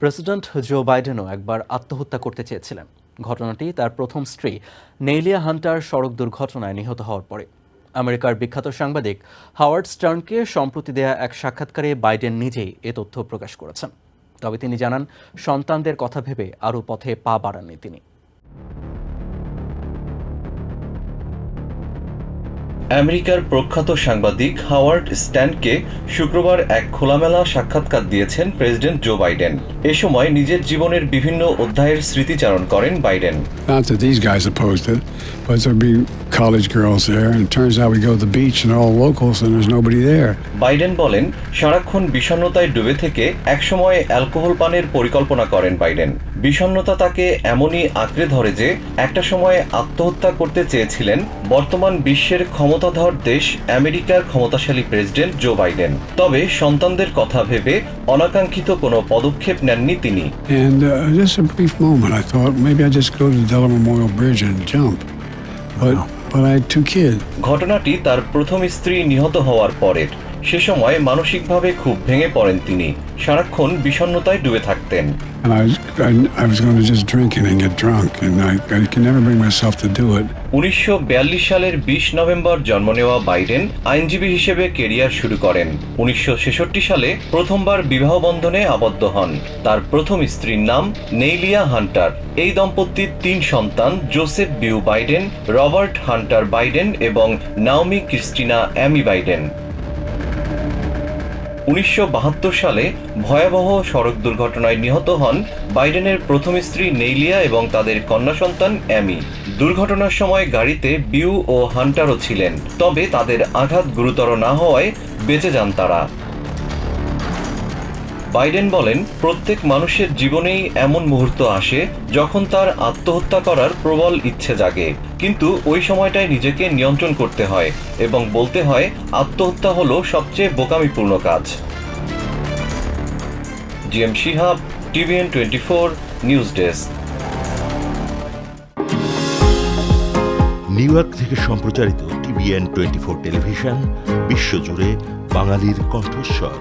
President Joe বাইডেনও একবার আত্মহত্যা করতে চেয়েছিলেন। ঘটনাটি তার প্রথম স্ত্রী নেইলিয়া হান্টার সড়ক দুর্ঘটনায় নিহত হওয়ার পরে। আমেরিকার বিখ্যাত সাংবাদিক হাওয়ার্ড স্টার্নকে সম্প্রতি দেয়া এক সাক্ষাৎকারে বাইডেন নিজেই এ তথ্য প্রকাশ করেছেন। তবে তিনি জানান, সন্তানদের কথা ভেবে আরও পথে পা বাড়াননি তিনি। আমেরিকার প্রখ্যাত সাংবাদিক হাওয়ার্ড স্ট্যান্ডকে শুক্রবার এক খোলামেলা সাক্ষাৎকার দিয়েছেন প্রেসিডেন্ট জো বাইডেন। এ সময় নিজের জীবনের বিভিন্ন অধ্যায়ের স্মৃতিচারণ করেন Biden. Not that these guys opposed it, but there'd be college girls there, and it turns out we go to the beach and all locals and there's nobody there. Biden বলেন সারাক্ষণ বিষণ্ণতায় ডুবে থেকে একসময় অ্যালকোহল পানের পরিকল্পনা করেন Biden. বিষণ্ণতা তাকে এমনই আঁকড়ে ধরে যে একটা সময় আত্মহত্যা করতে চেয়েছিলেন বর্তমান বিশ্বের ক্ষমতাধর দেশ আমেরিকার ক্ষমতাশালী প্রেসিডেন্ট জো বাইডেন তবে সন্তানদের কথা ভেবে অনাকাঙ্ক্ষিত কোনো পদক্ষেপ নেননি তিনি And uh, just a brief moment, I thought maybe I'd just go to the Delaware Memorial Bridge and jump. But, but I had two kids. ঘটনাটি তার প্রথম স্ত্রী নিহত হওয়ার পরের সে সময় মানসিকভাবে খুব ভেঙে পড়েন তিনি। সারাক্ষণ বিষণ্ণতায় ডুবে থাকতেন. উনিশশো সালের বিশ নভেম্বর জন্ম নেওয়া বাইডেন আইনজীবী হিসেবে কেরিয়ার শুরু করেন। উনিশশো ছেষট্টি সালে প্রথমবার বিবাহ বন্ধনে আবদ্ধ হন। তার প্রথম স্ত্রীর নাম নেইলিয়া হান্টার। এই দম্পতির তিন সন্তান Joseph Beau Biden Robert Hunter Biden এবং নাওমি ক্রিস্টিনা অ্যামি বাইডেন। উনিশশো বাহাত্তর সালে ভয়াবহ সড়ক দুর্ঘটনায় নিহত হন বাইডেনের প্রথম স্ত্রী নেইলিয়া এবং তাদের কন্যা সন্তান অ্যামি। দুর্ঘটনার সময় গাড়িতে বিউ ও হান্টারও ছিলেন, তবে তাদের আঘাত গুরুতর না হওয়ায় বেঁচে যান তারা। বাইডেন বলেন, প্রত্যেক মানুষের জীবনেই এমন মুহূর্ত আসে যখন তার আত্মহত্যা করার প্রবল ইচ্ছে জাগে। কিন্তু ওই সময়টায় নিজেকে নিয়ন্ত্রণ করতে হয় এবং বলতে হয়, আত্মহত্যা হলো সবচেয়ে বোকামিপূর্ণ কাজ। GM Shihab, TVN twenty four news desk. New York থেকে সম্প্রচারিত টিভিএন টোয়েন্টি ফোর টেলিভিশন, বিশ্বজুড়ে বাঙালির কণ্ঠস্বর।